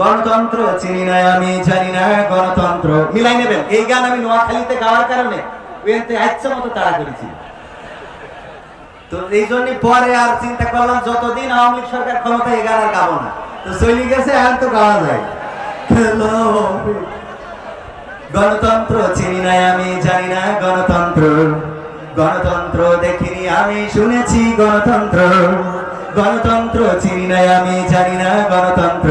গণতন্ত্র চিনি না, আমি জানি না, গণতন্ত্র। মিলাই নেবেন। এই গান আমি নোয়াখালীতে গাওয়ার কারণে ওইতে ইচ্ছা মতো তাড়া করেছি। তো এই জন্য পরে আর চিন্তা করলাম, যতদিন আওয়ামী লীগ সরকার ক্ষমতা এই গান আর গাবো না। তো চলে গেছে আর তো গাওয়া যায়. গণতন্ত্র চিনি না, আমি জানি না, গণতন্ত্র। গণতন্ত্র দেখিনি, আমি শুনেছি গণতন্ত্র। গণতন্ত্র চিনি না, আমি জানি না, গণতন্ত্র।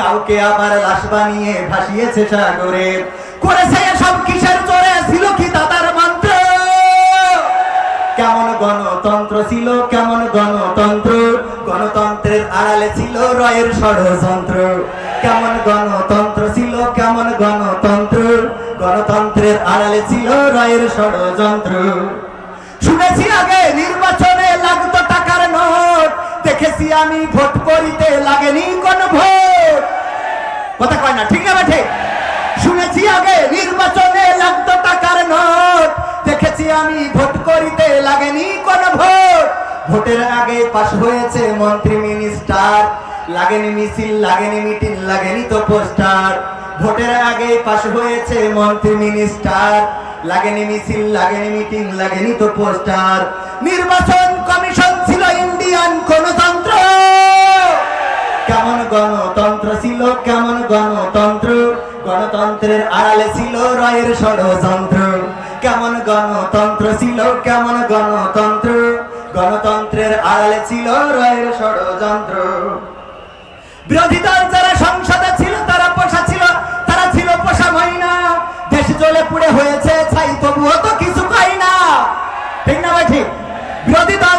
কাউকে আবার লাশ বানিয়ে ভাসিয়েছে সাগরে। করেছে সব কিসের জোরে ছিল কি দাদার মন্ত্র? কেমন গণতন্ত্র ছিল, কেমন গণতন্ত্র? গণতন্ত্রের আড়ালে ছিল রয়ের ষড়যন্ত্র। কেমন গণতন্ত্র ছিল, কেমন গণতন্ত্র? গণতন্ত্রের আড়ালে ছিল রয়ের ষড়যন্ত্র। শুনেছি আগে নির্বাচনে লাগতো টাকার নোট। দেখেছি আমি ভোট করিতে লাগেনি কোন ভোট। কথা কয় না, ঠিক না শুনেছি আগে নির্বাচনে লাগতো টাকার নোট। দেখেছি আমি ভোট করিতে লাগেনি কোন ভোট। ভোটের আগে পাশ হয়েছে মন্ত্রী, মিনিস্টার। লাগেনি মিছিল, লাগেনি মিটিং, লাগেনি তো পোস্টার। ভোটের আগে পাশ হয়েছে মন্ত্রী, মিনিস্টার। লাগেনি মিছিল, লাগেনি মিটিং, লাগেনি তো পোস্টার। নির্বাচন গণতন্ত্রের আড়ালে ছিল রয়ের ষড়যন্ত্র। কেমন গণতন্ত্র ছিল, কেমন গণতন্ত্র? গণতন্ত্রের আড়ালে ছিল রয়ের ষড়যন্ত্র। বিরোধী দল যারা সংসদে ছিল, তারা পোষা ছিল, তারা ছিল পোষা মহিনা দেশ জ্বলে পুড়ে হয়েছে, ছাই তবুও তো কিছু পাই না। ঠিক না ভাই ঠিক? বিরোধী দল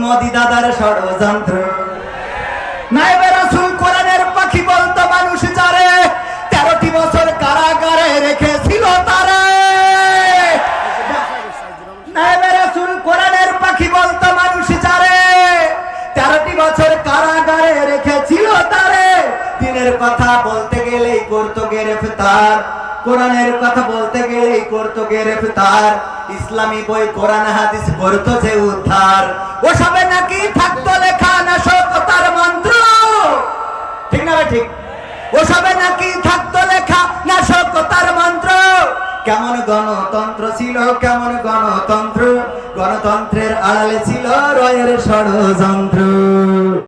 মোদি দাদার ষড়যন্ত্র। পাখি বলতো, মানুষ তেরোটি বছর কারাগারে রেখেছিল পাখি বলতো তেরোটি বছর কারাগারে রেখেছিল তারে। দিনের কথা বলতে গেলেই করতো গ্রেফতার। কোরআনের কথা বলতে গেলেই করতো গ্রেফতার ইসলামী বই, কোরআন, হাদিস, করতো যে উদ্ধার। ওসবে নাকি থাকতো লেখা না সততার মন্ত্র? ঠিক না ঠিক? ওসবে নাকি থাকতো লেখা না সততার মন্ত্র? কেমন গণতন্ত্র ছিল, কেমন গণতন্ত্র? গণতন্ত্রের আড়ালে ছিল রয়ের ষড়যন্ত্র।